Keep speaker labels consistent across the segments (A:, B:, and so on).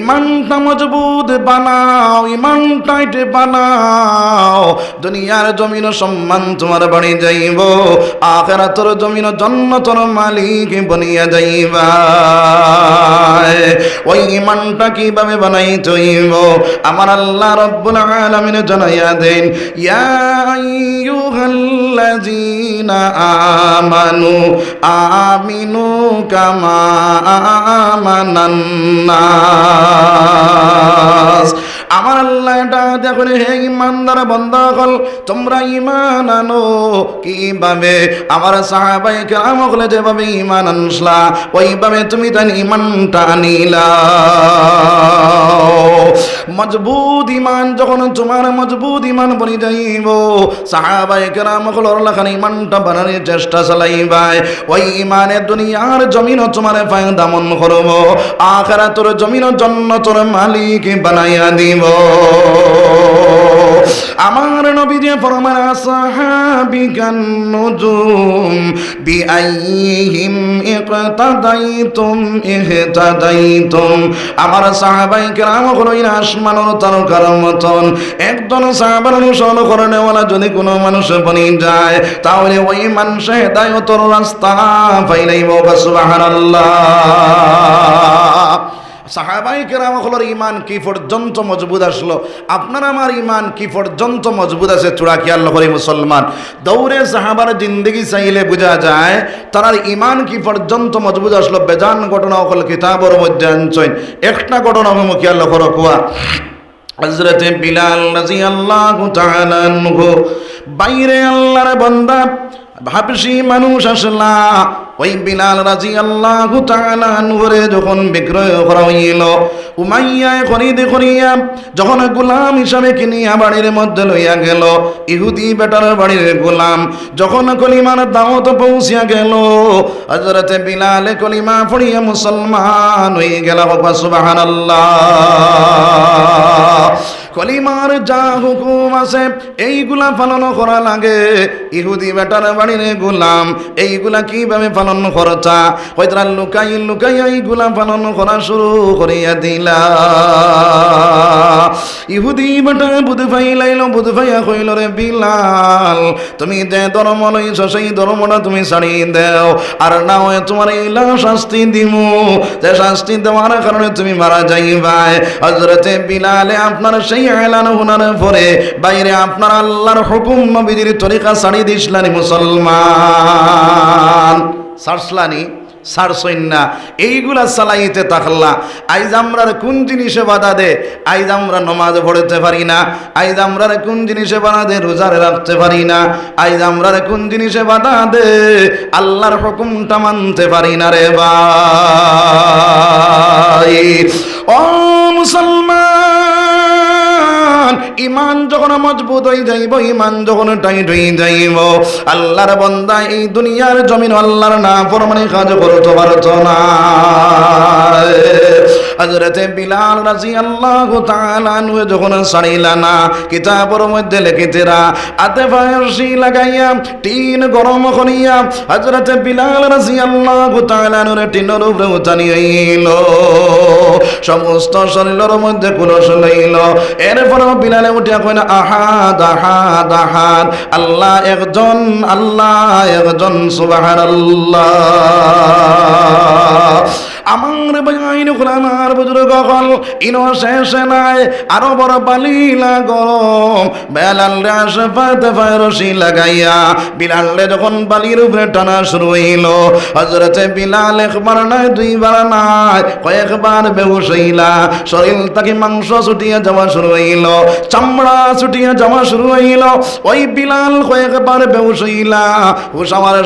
A: ইমানটা মজবুত বানাও, ইমান টাইট বানাও। দুনিয়ার জমিন সম্মান তোমার বাড়ি যাইব, আখেরাতর জমিন জন্নতর মালিক বনিয়া যাইবা ওই ইমানটা কীভাবে বানাই তৈব আমার আল্লাহ রব্বুল আলামিন জানাইয়া দেন, ইয়া আমানু আমিনু কামা আমানান us. আমার আল্লাহ এটা দেখুন হে ইমানদার বন্ধ হল তোমরা ইমান আনো। কীভাবে? আমার সাহাবাই কেরাম হলে যেভাবে ইমান আনসলা, ওইভাবে তুমি তার ইমানটা আনিলা। মজবুত ইমান যখন তোমার মজবুত ইমান বনি যাইব সাহাবাই কেরাম হল লাখান ইমানটা বানানোর চেষ্টা চালাইবাই ওই ইমানের দুনিয়ার জমিন তোমার ফায়দা মন করব আখেরা তোর জমিন জন্য তোর মালিক বানাইয়া দিব। আমার নবী যে ফরমান সাহাবিকান নুজুম বিআইহিম ইকতাদাইতুম, ইহতাদাইতুম। আমার সাহাবাই কেরাম হলো এই আসমানের তারকার মতন। একজন সাহাবার অনুসরণ করে নেওয়ালা যদি কোনো মানুষ বনি যায়, তাহলে ওই মানুষ হেদায়তর রাস্তা পাইলাইব সুবহানাল্লাহ। সাহাবাই কেরাম হলোর ইমান কি পর্যন্ত মজবুত আসলো? আপনার আমার ইমান কি পর্যন্ত মজবুত আছে? চূড়া কি আল্লাহ করে মুসলমান, দৌড়ে সাহাবার জিন্দগি চাইলে বোঝা যায় তার ইমান কি পর্যন্ত মজবুত আসলো? বেজান ঘটনা হল কিতাবর মধ্যে আনছেন, একটা ঘটনা মুখী আল্লাহ করো কুয়া। হজরতে বিলাল রাজি আল্লাহ বাইরে আল্লাহর বন্দা ভাবসি মানুষ আসলা ওই বিলাল রাজি আল্লাহ নুরে যখন বিক্রয় করা হইল উমাইয়ায় খরিদ করিয়া যখন গোলাম হিসাবে কিনিয়া বাড়ির মধ্যে লইয়া গেল, ইহুদি বেটার বাড়ির গোলাম, যখন কলিমার দাওয়াত পৌঁছিয়া গেল হজরতে বিলালে কলিমা পড়িয়া মুসলমান হয়ে গেল। সুবাহান কলিমার যা হুকুম আছে, এইগুলা পালন করা লাগে। ইহুদি বেটার বাড়ির গোলাম, এইগুলা কীভাবে পালন করতা হয়তো লুকাই লুকাই এইগুলা পালন করা শুরু করিয়া দিলা। ইহুদি বেটা, বুধ ভাই লাইল, বুধ ভাইয়া কইল রে বিলাল। তুমি যে ধর্ম লইছ, সেই ধর্মটা তুমি ছাড়ি দেও। আর না হয় তোমার এইলা শাস্তি দিমু। যে শাস্তি দেওয়ার কারণে তুমি মারা যাইবাই। হজরতে বিলালে আপনার সেই পরে বাইরে আপনার আল্লাহর হুকুম তরিকা দিসলানি মুসলমান। সারসলানি এইগুলা চালাইতে থাকলা আইজ আমরার কোন জিনিসে বাধা দে, আইজ আমরা নমাজ পড়তে পারি না। আইজ আমরার কোন জিনিসে বাধা দে রোজারে রাখতে পারি না। আইজ আমরার কোন জিনিসে বাধা দে, আল্লাহর হুকুমটা মানতে পারি না রে ও মুসলমান! ইমান যখন মজবুত হয়ে যাইব ইমান যখন টাইট হয়ে যাইব, আল্লাহর বন্দা এই দুনিয়ার জমিন আল্লাহর না ফরমানি কাজ করতে পারত না। হজরতে বিলাল রাজি আল্লাহ তাআলা যখন ছাড়িলা না, কিতাবের মধ্যে লিখিতেরা আতে ফায়সি লাগাইয়া, টিন গরম করিয়া হজরতে বিলাল রাজি আল্লাহ তাআলা নুরে টিনের উপরে উঠানি হইল। সমস্ত শরীরের মধ্যে কুলস লইল। এরপরে বিলালে উঠিয়া কইনা আহাদ আহাদ আহাদ, আল্লাহ একজন আল্লাহ একজন, সুবহানাল্লাহ। আমার আমার বুজুর্গ হল শেষ নাই, আরও বড় বালিলা রে ফায়রসি লাগাইয়া বিলাল রে যখন বালির উপরে টানা শুরু হইল হজরতে বিলাল একবার নাই, দুইবার নাই, কয়েকবার শরীর তাকে মাংস ছুটিয়ে যাওয়া শুরু হইল, চামড়া ছুটিয়ে যাওয়া শুরু হইল। ওই বিলাল কয়েকবার বেহুশ হইলা।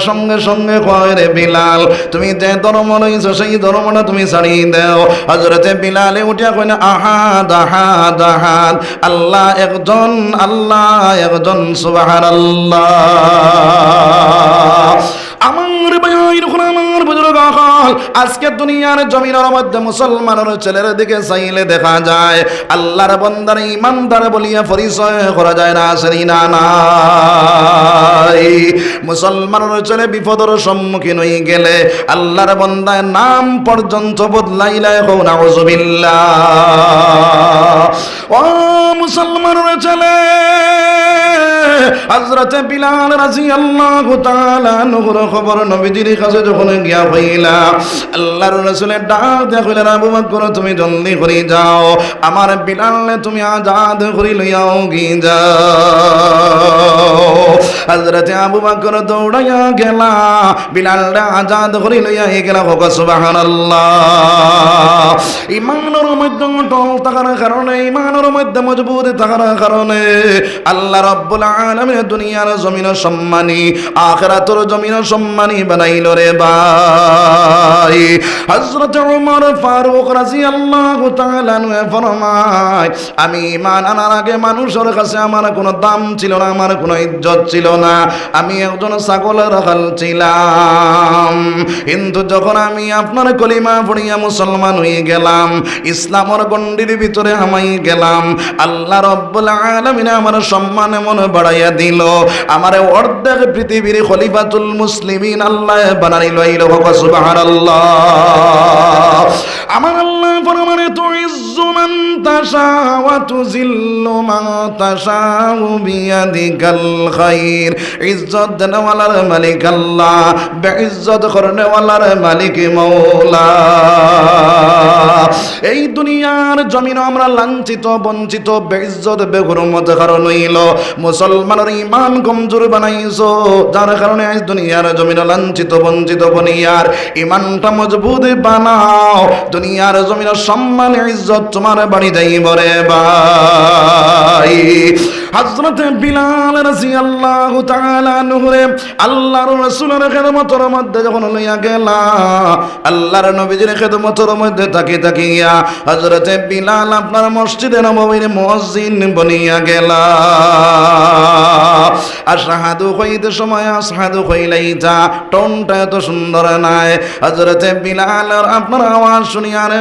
A: সঙ্গে সঙ্গে কয় রে বিলাল, তুমি যে ধর্ম লইছো সেই ধর্মটা তুমি ছাড়িয়ে দাও। হজরতে বিলালে উঠিয়া কইন আহাদ আহাদ আহাদ আল্লাহ একজন আল্লাহ একজন সুবাহ আল্লাহ আমার হল আজকে দুনিয়ার জমিনের মধ্যে মুসলমানের ছেলের দিকে চাইলে দেখা যায়, আল্লাহর বন্দার ইমানদার বলিয়া পরিচয় করা যায় না, আসেনি না মুসলমানের ছেলে বিপদের সম্মুখীন হয়ে গেলে আল্লাহর বন্দায় নাম পর্যন্ত বদলাইলে কৌ নাউজুবিল্লাহ। ও মুসলমানের ছেলে হযরত বিলাল রাদিয়াল্লাহু তাআলা নূর খবর নবীজির কাছে যখন গিয়া হইলা, আল্লাহর রাসূলের ডাক কইলেন আবু বকর, তুমি জলদি করে যাও। আমার বিলাল তুমি আজাদ করে লইয়াও গি যাও। হযরত আবু বকর দৌড়াইয়া গেলা বিলালটা আজাদ করে লইয়া গেলা। হোক, সুবহানাল্লাহ। ইমানের মধ্যে টল থাকার কারণে, ইমানের মধ্যে মজবুত থাকার কারণে, আল্লাহ রব্বুল আলামিন দুনিয়ার জমিন সম্মানী, আখিরাতের জমিন সম্মানী বানাইল রে ভাই। হযরত ওমর ফারুক রাদিয়াল্লাহু তাআলা নু ফরমায়, আমি ঈমান আনার আগে মানুষের কাছে আমার কোনো দাম ছিল না, আমার কোনো ইজ্জত ছিল না। আমি একজন ছাগলের হাল ছিলাম। কিন্তু যখন আমি আপনার কলিমা পড়িয়া মুসলমান হয়ে গেলাম, ইসলামের গণ্ডির ভিতরে আমাই গেলাম, আল্লাহ রব্বুল আলামিন আমার সম্মান এমন বাড়াইয়া দিল আমার অর্ধেক পৃথিবীর খলিফাতুল মুসলিমিন আল্লাহ বানাইল আইল সুবহানাল্লাহ। আমার তাশা ওয়া তুজিল্লু মান তাশা বিয়াদিকাল খাইর। ইজ্জত দেনওয়ালার মালিক আল্লাহ বেইজ্জত করনেওয়ালার মালিক মৌলা এই দুনিয়ার জমিন আমরা লাঞ্ছিত, বঞ্চিত বেইজ্জত বেগুরমত কারণ হইল, মুসলমানের ইমান কমজোর বানাইছো। যার কারণে আজ দুনিয়ার জমিন লাঞ্ছিত, বঞ্চিত, বনিয়ার। ইমানটা মজবুত বানাও। দুনিয়ার জমিন সম্মান, ইজ্জত তোমার বাড়ি যাইব বরে ভাই হযরত বিলাল রাদিয়াল্লাহু তাআলা নহরে আল্লাহর রাসূলের খেদমতের মধ্যে যখন লইয়া গেলা, আল্লাহর নবীজির খেদমতের মধ্যে থাকি থাকিয়া হযরত বিলাল আপনার মসজিদে নববীর মুয়াজ্জিন বনিয়া গেলা। আশহাদু কইতে সময়, আশহাদু কইলাইতা টোনটা এত সুন্দর নাই। হযরত বিলাল আপনার আওয়াজ শুনিয়ার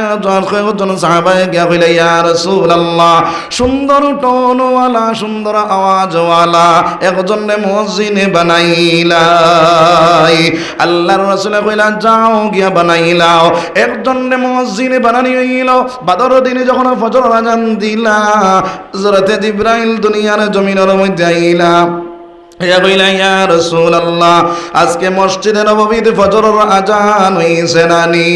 A: জন সাহাবায়ে গিয়া কইলা, ইয়া রাসূলুল্লাহ, সুন্দর টোনওয়ালা, সুন্দর আওয়াজওয়ালা একজন মসজিদে বানাইলাই। আল্লাহর রাসূলে কইলা, যাও গিয়া বানাইলাও। একজন মসজিদে বানানি হইল, বাদর দিনে যখন ফজর আজান দিলা, হযরত জিবরাইল দুনিয়ার জমিনের মধ্যে আইলা। আজকে মসজিদে নববীতে ফজরের আজান হইছে নানি।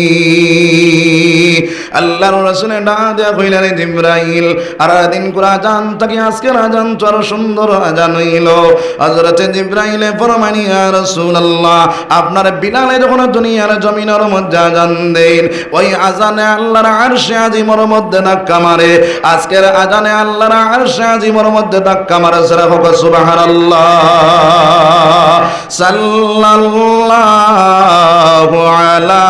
A: আল্লাহর রাসূলে ডাক দেয়া কইলেন জিবরাইল আর দিন করে আজান থাকি আজকের আজান তো সুন্দর আজান হইল হযরত জিবরাইলে ফরমান ইয়া রাসূলুল্লাহ, আপনার বিলালে যখন দুনিয়ার জমিনের মধ্যে আজান দেন, ওই আজানে আল্লাহর আরশে আজিমর মধ্যে ধাক্কা মারে। আজকের আজানে আল্লাহর আরশে আজিমর মধ্যে ধাক্কা মারে সেরা হোক সুবহানাল্লাহ। সাল্লাল্লাহু আলা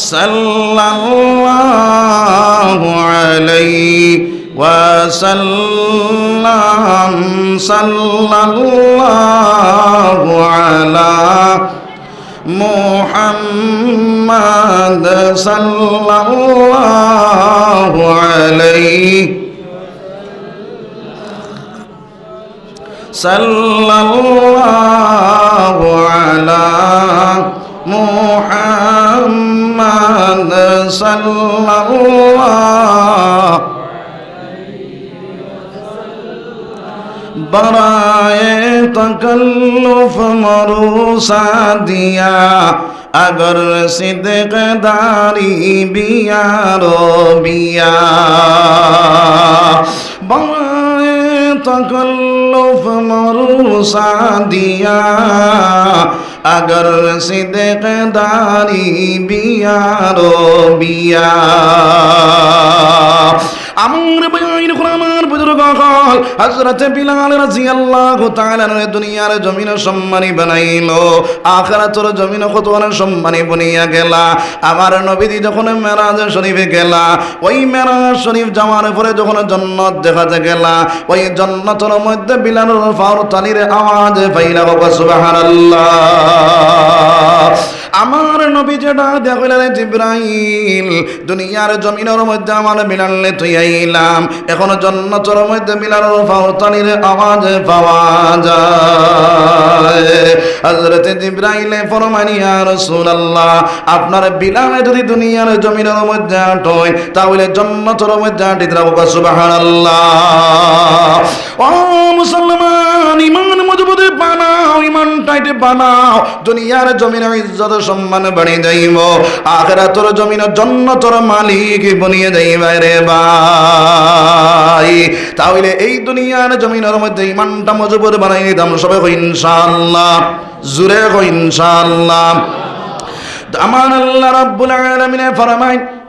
A: صلى الله عليه وسلم. صلى الله على محمد صلى الله عليه صلى الله على محمد محمد صلى الله برائے تکلف مروسا دیا اگر صدق داری بیا رو بیا برائے تکلف مروسا دیا আগর সি বিয়ার বিয়া আমার বাইর আমার বুজুর্গ হল হযরতে বিলাল রাদিয়াল্লাহু তাআলা দুনিয়ার জমিন সম্মানী বানাইলো। আখিরাতের জমিন কত অনেক সম্মানী বনিয়া গেলা। আমার নবীজি যখন মেরাজ শরীফে গেলা, ওই মেরাজ শরীফ যাওয়ার পরে যখন জন্নত দেখাতে গেলা, ওই জন্নতের মধ্যে বিলালের ফাউর তালির আওয়াজ পাইলা বাবা সুবহানাল্লাহ। আমার নবী যেটা দেখলেন জিব্রাইল, দুনিয়ার জমিনের মধ্যে আমার বিলালে তুই আইলাম। এখন জন্নতর মধ্যে বিলালের ফাউতানির আওয়াজ পাওয়া যায়। হযরত জিব্রাইলে ফরমানি, ইয়া রাসূলুল্লাহ, আপনার বিলালে যদি দুনিয়ার জমিনের মধ্যে আটয়, তাহলে জন্নতর মধ্যে আটিতে রাখো সুবহানাল্লাহ। ও মুসলমান! ইমান মজবুত বানাও, ইমান টাইট বানাও। দুনিয়ার জমিনের ইজ্জত সম্মান বাড়ি যাইব আখেরাতর জমিন জন্নতর মালিক বনিয়ে যাইব রে ভাই। তাহলে এই দুনিয়ার জমিনের মধ্যে ইমানটা মজবুত বানাই নিতাম সবে কই ইনশাআল্লাহ, জুরে ইনশাআল্লাহ। আমার আল্লাহ রাব্বুল আলামিন ফরমায়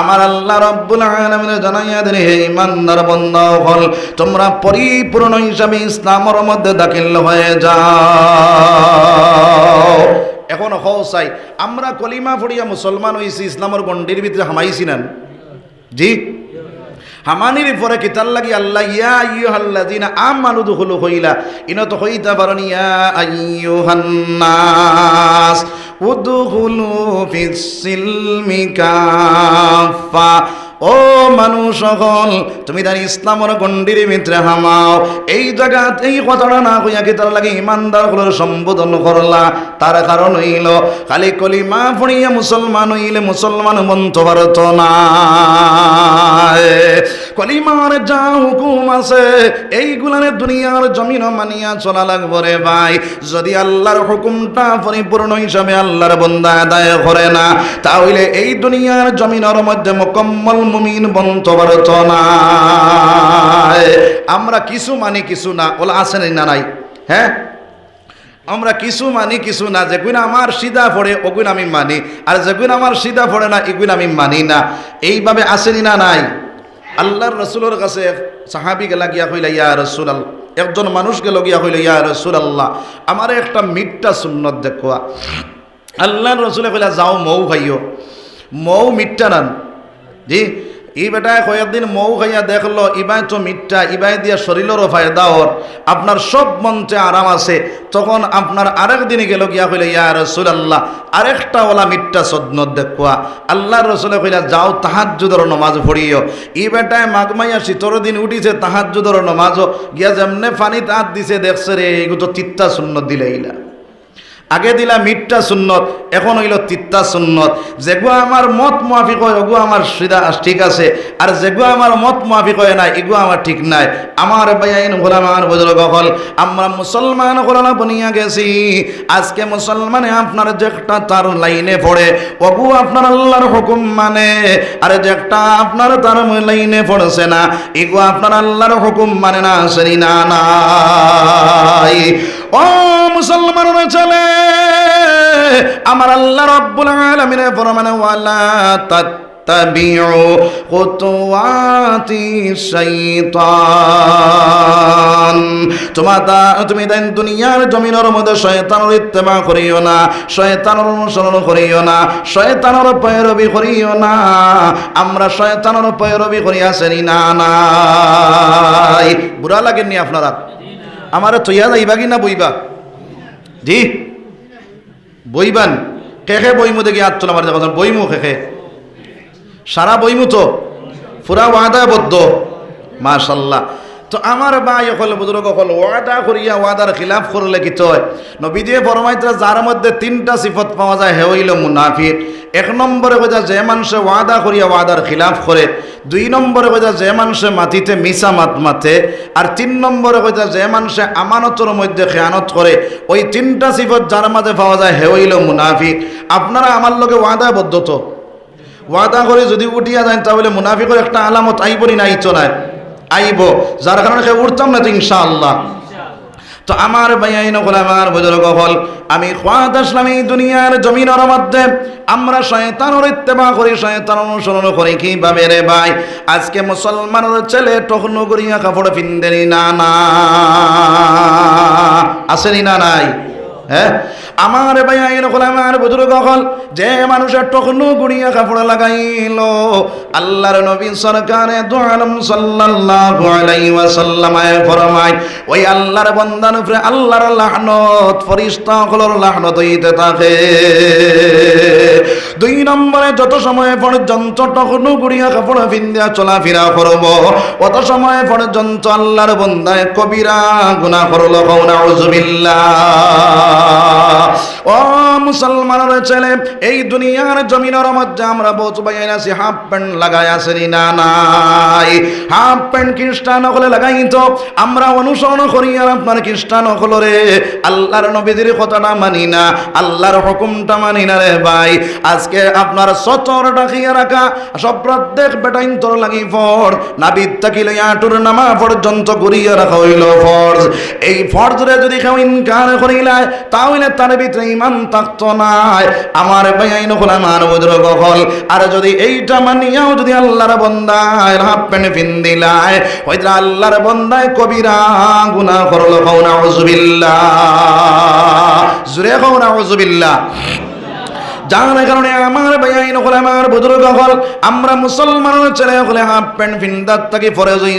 A: আমার আল্লাহ রব্বুল আলামিন জানাইয়া দেন হে ইমানদার বন্ধ হল তোমরা পরিপূর্ণ হিসাবে ইসলামের মধ্যে দাখিল হয়ে যাও। এখন হও চাই, আমরা কলিমা ফুড়িয়া মুসলমান হইছি, ইসলামের গণ্ডির ভিতরে হামাইছি না। জি? হামানির পরে কিতার লাগি আল্লাহ, ইয়া ইয়ো হাল্লা দিন আম মানু দুখুলু হইলা ইন তো হইতা পারেন ইয়া আইয়ো হান্নাস উদুহুলু ফিসিল কাফা ও মানুষ সকল, তুমি তার ইসলামর গণ্ডির ভিতরে হামাও। এই জায়গাত এই কথাটা না কইয়া কি তার লাগে ইমানদার হলোর সম্বোধন করলা? তার কারণ হইল, খালি কলিমা পড়িয়া মুসলমান হইলে মুসলমান মন্ত ভারত না। কলিমার যা হুকুম আছে এইগুলানে দুনিয়ার জমিন মানিয়া চলা লাগবো ভাই। যদি আল্লাহর হুকুমটা পরিপূর্ণ হিসাবে আল্লাহর বন্দা আদায় করে না, তাহলে এই দুনিয়ার জমিনের মধ্যে মোকম্মল মুমিন বন্ত আমরা কিছু মানি, কিছু না। ওলা আছে না নাই? হ্যাঁ? আমরা কিছু মানি, কিছু না। যেগুন আমার সিধা পড়ে ওগুন আমি মানি। আর যেগুন আমার সিধা পড়ে না এগুন আমি মানি না। এইভাবে আসেনি না নাই? আল্লাহর রসুলের কাছে সাহাবি গেলা, গিয়া হইলা ইয়া রসুল একজন মানুষকে লগিয়া হইল ইয়া রসুল আল্লাহ আমার একটা মিটটা সুন্নত দেখুয়া আল্লাহর রসুলে কইলা, যাও মৌ খাইও মৌ মিটটা নান জি ই বেটায় কয়েকদিন মৌ খাইয়া দেখল, ইবাই তো মিথ্যা ইবাই দিয়া শরীরেরও ফায়দা ওর, আপনার সব মঞ্চে আরাম আছে। তখন আপনার আরেক দিনে গেল গিয়া কইলে, ইয়া রসুল আল্লাহ আরেকটা ওলা মিথ্যা সদনত দেখুয়া। আল্লাহর রসুলে কইলা, যাও তাহাজ্জুদর নমাজ পড়িও। ই বেটায় মাগমাইয়া শীতর দিন উঠিছে, তাহাজ্জুদর নমাজও গিয়া যেমনে পানিতে হাত দিছে, দেখছে রে এগুলো তো তিত্তা সুন্নত দিলে ইলা আগে দিলা মিটটা সুন্নত, এখন হইল তিত্তা সুন্নত। যেগু আমার মত মাফিক হয় ওগু আমার সিধা ঠিক আছে। আর যেগু আমার মত মাফিক হয় না এগু আমার ঠিক নাই। আমার বাইন গোলামান বুজুর্গ হল আমরা মুসলমান গোলানা বনিয়া গেছি। আজকে মুসলমানে আপনার যেটা তার লাইনে পড়ে ওগু আপনার আল্লাহর হুকুম মানে। আর যেটা আপনার তার লাইনে পড়ছে না এগু আপনার আল্লাহর হুকুম মানে না সরি না, নাই। ও মুসলমানের ছেলে আমার আল্লাহ রব্বুল আলামিনের ফরমানে, ওয়ালা তাত্তাবিউ খুতুওয়াতি শাইতান। তোমা তা তুমি দেন দুনিয়ার জমিনের মধ্যে শয়তানের ইত্তেবা করিও না, শয়তানের অনুসরণ করিও না, শয়তানের পয়রবি করিও না। আমরা শয়তানের পয়রবি করি আসেনি না, নাই। বুড়া লাগেননি আপনারা? আমারে তৈয়া যাইবা কি না বইবা? জি? বইবান। কেখে বইমু দেখি হাত তোলা মারি দেখো বইমু কেখে। সারা বইমু তো। পুরা ওয়াদাবদ্ধ মাশাল্লাহ। তো আমার ভাই হল বুজুর্গ হল ওয়াদা করিয়া ওয়াদার খিলাফ করলে কি তয় নবী দিয়ে ফরমাইতরা যার মধ্যে তিনটা সিফত পাওয়া যায়, হে হইল মুনাফিক। এক নম্বরে বোঝা যে মানুষে ওয়াদা করিয়া ওয়াদার খিলাফ করে। দুই নম্বরে বোঝা যে মানুষে মাটিতে মিশা মাত মাতে। আর তিন নম্বরে বোঝা যে মানুষে আমানতর মধ্যে খেয়ানত করে। ওই তিনটা সিফত যার মাঝে পাওয়া যায়, হে হইল মুনাফিক। আপনারা আমার লগে ওয়াদাবদ্ধ তো? ওয়াদা করে যদি উঠিয়া যায় তাহলে মুনাফিকের একটা আলামত আইবনি নাই। আইব। যার কারণে সে উঠতাম না তো ইনশাআল্লাহ। তো আমার ভাইয়াইন হল আমার বুজুর্গ হল, আমি খোয়াদ আসলাম এই দুনিয়ার জমিনের মধ্যে। আমরা শয়তানের ইত্তেবা করি, শয়তান অনুসরণ করি। কীভাবে রে ভাই? আজকে মুসলমানের ছেলে টকনো করিয়া কাপড় পিন্দেনি, না না। আসেনি না নাই? হ্যাঁ? আমার ভাই আইন হল আমার বুজুর্গ হল, যে মানুষের টকনু গুড়িয়া কাপড় লাগাইল। আল্লাহর নবী সরকারে দোয়ালম সাল্লাল্লাহু আলাইহি ওয়াসাল্লাম ফরমায়, ওই আল্লাহর বান্দার উপরে আল্লাহর লাহনত, ফরিস্তা হলর লাহনত হইতে থাকে। দুই নম্বরে যত সময় পর্যন্ত টকনু গুড়িয়া কাপড় পিন্দিয়া চলাফেরা করব, অত সময় পর্যন্ত আল্লাহর বন্দায় কবিরা গুনাহ করল কওনা ও মুসলমানের ছেলে, এই দুনিয়ার জমিনের মধ্যে আমরা বহুত বাইন আছি হাফ প্যান্ট লাগাই আসেনি না, নাই। হাফ প্যান্ট খ্রিস্টান হলে লাগাই তো, আমরা অনুসরণ করি আর আপনার খ্রিস্টান হলো রে। আল্লাহর নবীদের কথাটা মানি না, আল্লাহর হুকুমটা মানি না রে ভাই। আজকে আপনার সতর ডাকিয়া রাখা সব প্রত্যেক বেটাইন তোর লাগি ফর নাবিদ তাকিলে আটুর নামা পর্যন্ত ঘুরিয়ে রাখা হইল ফর্জ। এই ফর্জ রে যদি কেউ ইনকার করিলায়, তাহলে তার ভিতরে ইমান থাকতো নাই। আমার বেআইন হল আমার বুজুর্গ হল। আর যদি এইটা মানিয়াও যদি আল্লাহর বন্দায় হাফ প্যান্ট পিন্দিলায় হয়তো আল্লাহর বন্দায় কবিরা গুনাহ করল কওনা উজুবিল্লাহ জুরে কওনা উজুবিল্লাহ যার কারণে আমার ভাইয়াইন হলে আমার বুজুর্গ হল, আমরা মুসলমানের ছেলে হলে হাফ প্যান্ট ফিন্দার থাকি ফরে যাই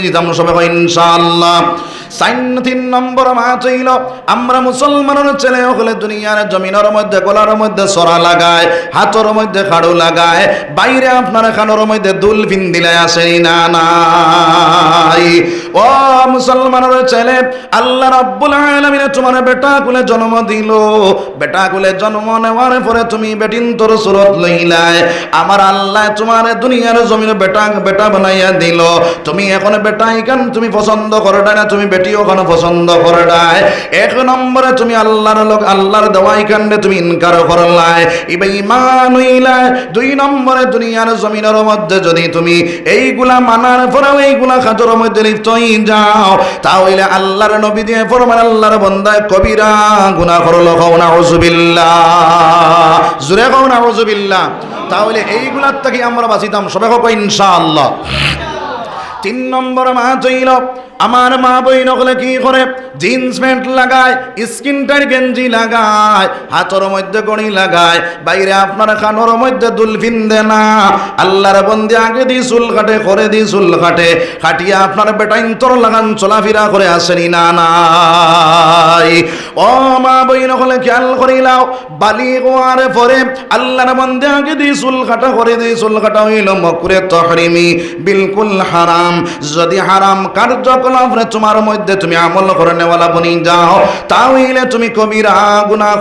A: মা চাইল আমরা মুসলমানের ছেলে হলে দুনিয়ার জমিনের মধ্যে, গলার মধ্যে সরা লাগায়, হাতর মধ্যে খাড়ু লাগায়, বাইরে আপনার খানোর মধ্যে দুল ফিন দিলে আসেনি না, নাই। ও মুসলমানের ছেলে, আল্লাহ রাব্বুল আলামিন তোমার বেটা কুলে জন্ম দিল। বেটা কুলে জন্ম নেওয়ার পরে তুমি বেটিন তোর সুরত লইলায় আমার আল্লাহ তোমার দুনিয়ার জমিনে বেটা বেটা বানাইয়া দিল। তুমি এখন বেটা ইকান তুমি পছন্দ করো না? তুমি বেটি ওখানে পছন্দ করো নাই এক নম্বরে তুমি আল্লাহর লোক, আল্লাহর দেওয়াই কাণ্ডে তুমি ইনকার করলাই। ইবে ইমান হইলায় দুই নম্বরে দুনিয়ার জমিনের মধ্যে যদি তুমি এইগুলা মানার পরেও এইগুলা খাজর মধ্যে লিপ্তই যাও। তাহলে আল্লাহর নবী দিয়ে ফরমান, আল্লাহর বন্দায় কবিরা গুনাহ করল কওনা উজুবিল্লাহ জুরে কওনা উজুবিল্লাহ তাহলে এইগুলার থেকে আমরা বাঁচিতাম, সবাই হোক ইনশাআল্লাহ। তিন নম্বর মা জইল আমার মা বই নকলে কি করে? জিন্স প্যান্ট লাগায়, স্কিন টাইট গেঞ্জি লাগায়, হাতর মধ্যে গড়ি লাগায়। বাইরে আপনার খানোর মধ্যে দুলফিন দে না। আল্লাহর বন্দি আগে দি চুল কাটে করে দি চুল কাটে। কাটিয়া আপনার বেটাইন তোর লাগান, চলাফেরা করে আসেনি না, নাই। ও মা বই নকলে খেয়াল করিলাও বালি গোয়ারে পরে আল্লাহর বন্দি আগে দি চুল কাটা করে দি চুল কাটা হইল মকুরে তহরিমি। বিলকুল হারাম। যদি হারাম কার্যকলাপে তোমার মধ্যে গুনাহ গুনাহ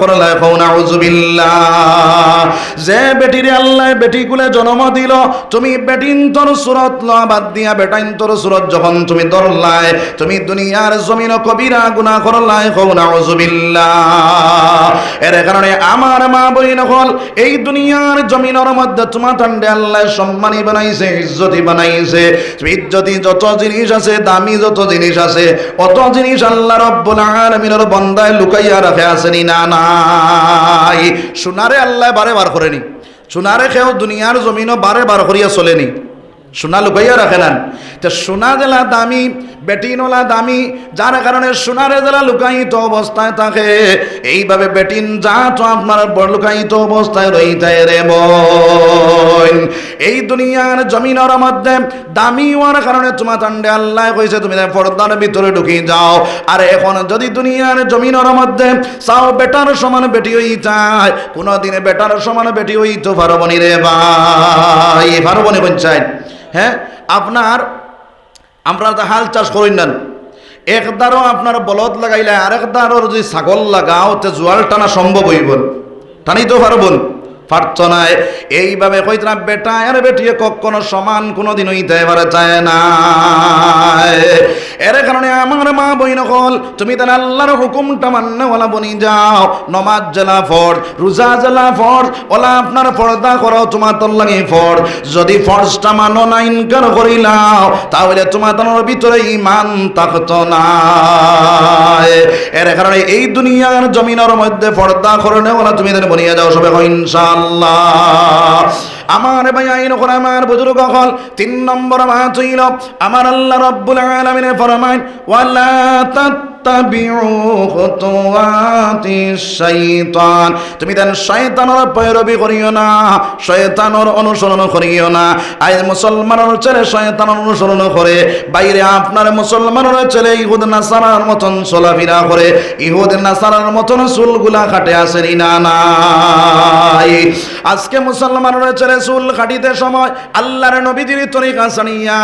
A: আমার মা বইন হল, এই দুনিয়ার জমিনের মধ্যে তোমার টান্ডে আল্লাহ সম্মানী বানাইছে, ইজ্জতি বানাইছে। ইজ্জতি, যত জিনিস আছে, দামি যত জিনিস আছে। অত জিনিস আল্লাহ রব্বুল আলামিনের বন্দায় লুকাইয়া রাখে আসেনি না? নাই। সোনারে আল্লাহ বারে বার করেনি সোনারে খেয়েও দুনিয়ার জমিনও বারে বার করিয়া চলেনি সোনা লুকাইয়া রাখে না তো সোনা জেলা দামি বেটিনওয়ালা দামি, যার কারণে সোনারে জেলা লুকায়িত অবস্থায় থাকে। এইভাবে বেটিন যা তো আপনার লুকায়িত অবস্থায় রইতে রে বোন। এই দুনিয়ার জমিনের মধ্যে দামি হওয়ার কারণে তোমার তান্ডে আল্লাহ কইছে, তুমি পর্দার ভিতরে ঢুকি যাও। আর এখন যদি দুনিয়ার জমিনের মধ্যে চাও বেটার সমান বেটি হই চায় কোনো দিনে বেটার সমান বেটি হইতে পারবনি রে ভাই। পারবনি পঞ্চায়েত হ্যাঁ? আপনার আপনারা তো হাল চাষ করেন না একদারও আপনার বলদ লাগাইলে আরেকদারও যদি ছাগল লাগাও, তে জোয়াল টানা সম্ভব হইব। টানিতে পারবন পারত নাই এইভাবে কইতরা বেটা, আর বেটিয়ে, কখনো সমান কোনোদিন হইতে পারে, চায় না। এর কারণে আমার মা বই নকল তুমি তাহলে আল্লাহর হুকুমটা মান্য ওলা বনি যাও। নমাজ জেলা ফর রোজা জেলা ফর ওলা আপনার পর্দা করো তোমার তোর লাগে ফর যদি ফর্জটা মানো না, ইনকার করিলাও, তাহলে তোমার তোর ভিতরে ইমান থাকত না। এর কারণে এই দুনিয়ার জমিনের মধ্যে পর্দা করে নেওয়া তুমি তাহলে বনিয়ে যাও, সবে ইনশাআল্লাহ আমার ভাই আইন আমার বুজুর্গ হল। তিন নম্বর মা চইল আমার আল্লাহ রব্বুল আলামিনে ওয়ালা তাত্তাবিউ খুতুওয়াতি শাইতান। তুমি দেন শয়তানের পয়রবি করিও না, শয়তানের অনুসরণ করিও না। আজ মুসলমানের ছেলে শয়তানের অনুসরণ করে, বাইরে আপনার মুসলমানের ছেলে ইহুদ নাসারার মতন চলাফেরা করে। ইহুদ নাসারার মতন কাটে আসেনি না নাই। আজকে মুসলমানের ছেলে চুল কাটিতে সময় আল্লাহর নবীজির তরিকা সানিয়া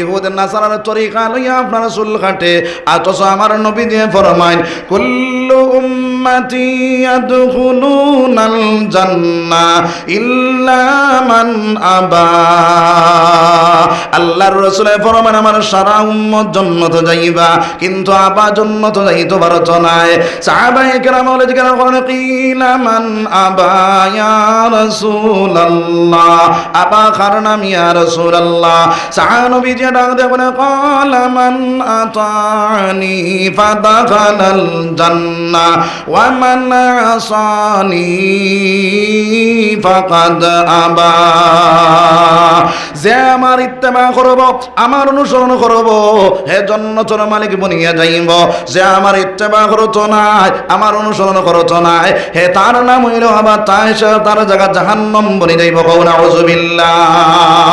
A: ইহুদ নাসারার তরিকা লইয়া আপনার চুল কাটে অথচ আমার নবী দিয়ে ফরমাইন, কুল্লু উম্মতি ইয়াদখুলুনাল জান্নাহ ইল্লা মান আবা। আল্লাহর রাসূলে ফরমান আমার সারা উম্মত জান্নাতে যাইবা, কিন্তু আবা জান্নাতে যাইতে পারত নাই। সাহাবায়ে কেরাম বলে জিজ্ঞাসা করেন কিলা মান আবা ইয়া রাসূলুল্লাহ? আবা খারনাম ইয়া রাসূলুল্লাহ। সাহানবী যে ডাক দিয়ে বলে ক্বালা মান আতানি ফাদাখালাল জান্নাহ ওয়া মান আসানি ফাকাদ আবা। যে আমার ইত্তেমা করব, আমার অনুসরণ করব হে জন্নতর মালিক বনিয়া যাইব। যে আমার ইত্তেমা করতো নাই, আমার অনুসরণ করতো নাই, হে তার নাম হইল আবার তাই তার জায়গা জাহান্নম বনি যাইব কৌনা ওজুবিল্লাহ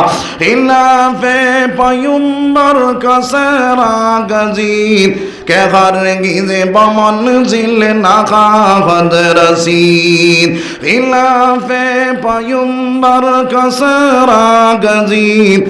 A: ইলাফে পয়ুম্বর কসরা গজিন কে গিজে বমন জিল না খাদ রসিন ইলাফে পয়ুম্বর কসরা গজিন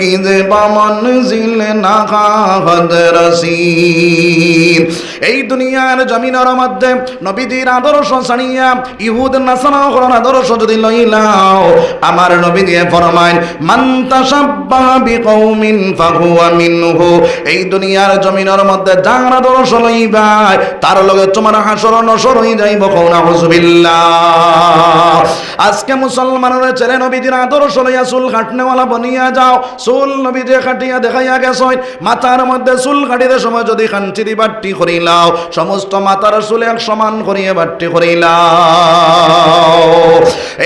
A: গিজে বমন জিলে না খাদ রসিন এই দুনিয়ার জমিনের মধ্যে নবীজির আদর্শ ছাড়িয়া ইহুদ নাসারা করার আদর্শ যদি লইলাও, আমার নবী দিয়ে ফরমাইন মান তাসাব্বাহা বিকৌমিন ফাহুয়া মিনহু। এই দুনিয়ার জমিনের মধ্যে যার আদর্শ লইবাই তার লগে তোমার হাসর নসর হয়ে যাইব কওনা হুজুবিল্লাহ আজকে মুসলমানের ছেলে নবীজির আদর্শ লইয়া চুল কাটনেওয়ালা বনিয়া যাও। চুল নবী যে খাটিয়া দেখাইয়া গেছই মাথার মধ্যে চুল কাটিতে সময় যদি খানচিরি বাট্টি করিলাও সমস্ত মাথার চুল এক সমান করিয়া বাট্টি করিলাও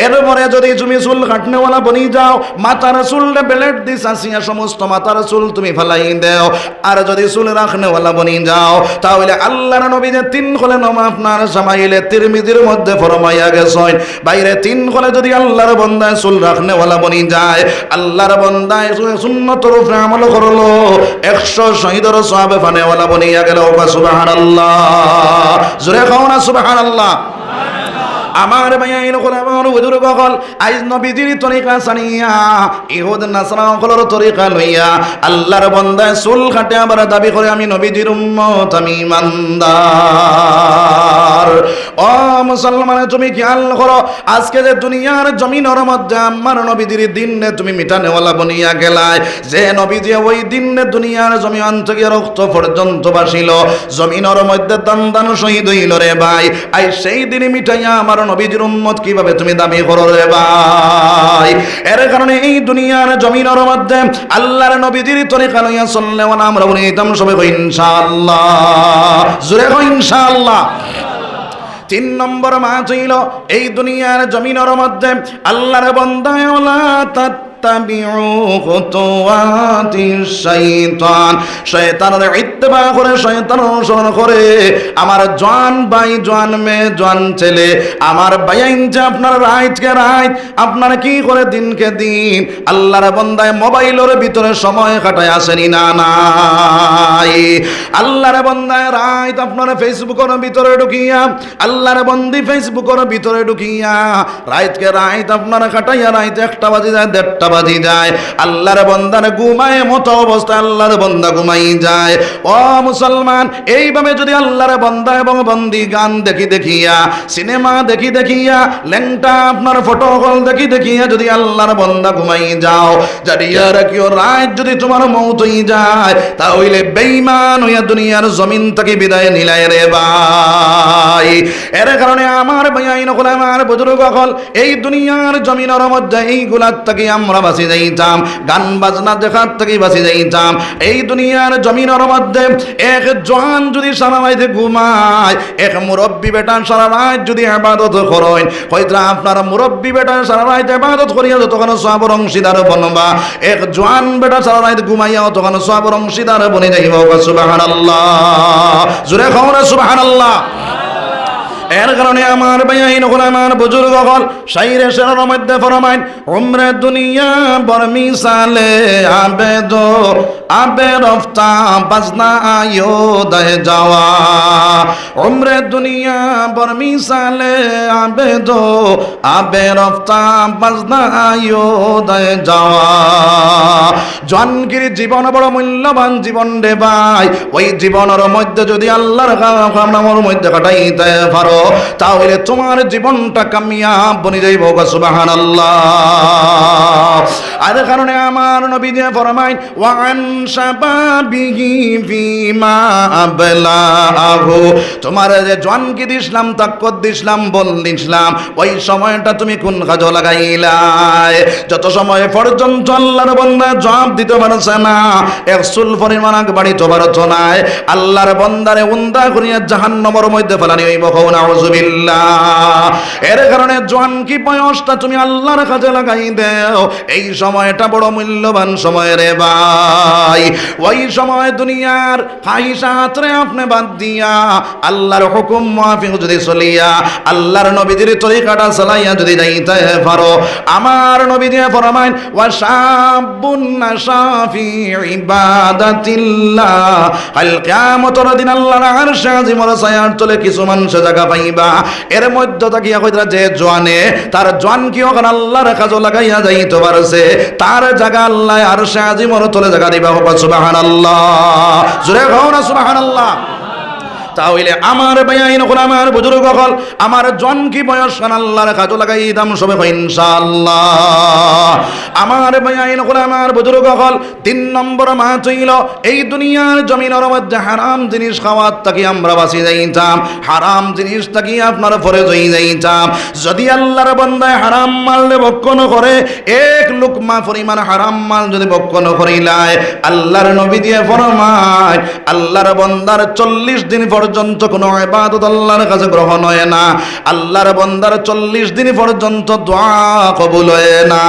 A: এরপরে যদি তুমি চুল কাটনেওয়ালা বনি যাও মাথার চুলটা বেলেট দিস আসিয়া সমস্ত মাথার চুল তুমি ফেলাই দেও। আর যদি চুল রাখনেওয়ালা বনি যাও, তাহলে আল্লাহর নবী যে তিন খলে নমা আপনার সামাইলে তিরমিদির মধ্যে ফরমাইয়া গেছেন। বাইরে তিন খলে যদি আল্লাহর বন্দায় চুল রাখনেওয়ালা বনি যায়, আল্লাহর বন্দায় সুন্নতর উপরে আমল করল, একশো শহীদর সাহাবে ফানেওয়ালা বনিয়া গেল। সুবাহান আল্লাহ জোরে খাও না সুবাহান আল্লাহ আমার এই নকল আমার বুজুর্গ হল আইজ নবীজির তরিকা সানিয়া, ইহুদ নাসরা হলর তরিকা লইয়া, আল্লাহর বন্দায় চুল কাটে আবার দাবি করে আমি নবীজির উম্মত, আমি ইমানদার। ও মুসলমান, তুমি খেয়াল করো, আজকে যে দুনিয়ার জমিনের মধ্যে আমার নবীজির দিনে তুমি মিটানেওয়ালা বনিয়া গেলায়, যে নবীজি ওই দিনে দুনিয়ার জমিন থেকে রক্ত পর্যন্ত বাসিল জমিনের মধ্যে দান দান শহীদ হইল রে ভাই, আই সেই দিনে মিটাইয়া আমার নবীজির উম্মত কীভাবে তুমি দামি করো রে ভাই? এর কারণে এই দুনিয়ার জমিনের মধ্যে আল্লাহর নবীজির তরিকা লইয়া চললে আমরা বলি নিতাম সবে ইনশাল্লাহ ইনশাআল্লাহ। জুড়ে ইনশাআল্লাহ। তিন নম্বর মা ছিল এই দুনিয়ার জমিনের মধ্যে আল্লাহর বন্দায় তাত্তাবিউ খুতুওয়াতি শাইতান শয়তানের ইত্তেবা করে, শয়তান অনুসরণ করে। আমার জওয়ান ভাই জওয়ান মেয়ে জওয়ান ছেলে, আমার ভাইয়াইন যে আপনার রাইতকে রাইত, আপনার কি করে দিনকে দিন? আল্লাহর বন্দায় মোবাইলের ভিতরে সময় কাটায় আসেনি না নাই। আল্লাহর বন্দায় রাইত আপনার ফেসবুকের ভিতরে ঢুকিয়া, আল্লাহর বন্দি ফেসবুকের ভিতরে ঢুকিয়া, রাইতকে রাইত আপনার কাটাইয়া, রাইত একটা বাজে যায় দেড়টা একটা বাজি যায়, আল্লাহর বন্দার ঘুমায় মতো অবস্থায় আল্লাহর বন্দা ঘুমাই যায়। ও মুসলমান, এইভাবে যদি আল্লাহর বন্দা এবং বন্দি গান দেখি দেখিয়া, সিনেমা দেখি দেখিয়া লেংটা আপনার ফটো কল দেখি দেখিয়া যদি আল্লাহর বন্দা ঘুমাই যাও, জারিয়া রাখিও রাত যদি তোমার মৌত হই যায় তাহলে বেঈমান হইয়া দুনিয়ার জমিন থেকে বিদায় নিলাই রে ভাই। এর কারণে আমার ভাইয়াইন হল আমার বুজুর্গ হল এই দুনিয়ার জমিনের মধ্যে এইগুলার থেকে আমরা বাঁচি যাইতাম, গান বাজনা দেখার থেকে বাঁচি যাইতাম। এই দুনিয়ার জমিনের মধ্যে এক জোয়ান যদি সারা রাইতে ঘুমায়, এক মুরব্বী বেটা সারা রাত যদি আবাদত করেন, হয়তো আপনার মুরব্বী বেটা সারা রাত আবাদত করিয়া যতক্ষণ সবর অংশীদার বনবা এক জোয়ান বেটা সারা রাত ঘুমাইয়া তখন সবর অংশীদার বনে যাইব সুবাহান আল্লাহ জুড়ে না সুবাহান আল্লাহ এর কারণে আমার হল আমার বুজুর্গ হল সাইরে সেরার মধ্যে ফরমাইন, উমরে দুনিয়া বর্মি সালে আবেদ আবে রফতা বাজনা আয়ো দয় যাওয়া। উমরে দুনিয়া বর্মি সালে আবেদ আবে রফতা বাজনা আয়ো দয় যাওয়া। জনগির জীবন বড় মূল্যবান জীবন রে ভাই, ওই জীবনের মধ্যে যদি আল্লাহর নামের মধ্যে কাটাইতে পারো তাহলে তোমার জীবনটা কামিয়াব বনে যাইব সুবাহান আর কারণে আমার নবী দিয়ে ফরমাইন ওয়ান শাবাবিহি ফিমা আবলাহু তোমার যে জনকে দিছিলাম তাক্কত দিছিলাম, বল দিছিলাম, ওই সময়টা তুমি কোন কাজ লাগাইলাই? যত সময় পর্যন্ত আল্লাহর বন্দা জবাব দিতে পারছে না, এক সুল পরিমাণ বাড়িতে পারছ নাই আল্লাহর বন্দারে উন্দা করিয়া জাহান্নমর মধ্যে ফেলানি হইব কও এর কারণে জোয়ান কি বয়সটা তুমি আল্লাহর কাজে লাগাই দেও? এই সময়টা বড় মূল্যবান সময় রে ভাই। ওই সময় দুনিয়ার খাইসাতরে আপনি বাদ দিয়া আল্লাহর হুকুম মাফিক যদি চলিয়া, আল্লাহর নবীদের তরিকাটা চালাইয়া যদি যাইতে পারো, আমার নবী দিয়ে ফরমাইন ওয়া শাবুন নাশাফি ইবাদাতিল্লাহ। কাল কিয়ামতের দিন আল্লাহর আরশে আজিমর ছায়ার তলে কিছু মানুষ জায়গা পাইবা এর মধ্যে তাকিয়া কইরা যে জোয়ানে, তার জোয়ান কি ওখানে আল্লাহর কাজও লাগাইয়া যাইতে পারছে। তার জায়গা আল্লাহ আরশে আজিমর তলে জায়গা দিবা সুবহানাল্লাহ। জোরে কও না, সুবহানাল্লাহ। তাহলে আমার বায়াইন হল আমার বুজুর্গ হল আমার জন কি বয়স? আল্লাহর লাগাই দাম সবে ইনশাআল্লাহ। আমার বায়াইন হল আমার বুজুর্গ হল তিন নম্বর মা চইল এই দুনিয়ার জমিনের মধ্যে হারাম জিনিস খাওয়ার তাকে আমরা বাঁচি যাইতাম। হারাম জিনিস তাকে আপনার পরে জই যাইতাম। যদি আল্লাহর বন্দায় হারাম মারলে বক্ষণ করে, এক লুকমা পরিমাণ হারাম মাল যদি বক্ষণ করিলায়, আল্লাহর নবী দিয়ে ফরমায়, আল্লাহর বন্দার চল্লিশ দিন পর্যন্ত কোনো ইবাদত আল্লাহর কাছে গ্রহণ হয় না। আল্লাহর বন্দার চল্লিশ দিন পর্যন্ত দোয়া কবুল হয় না।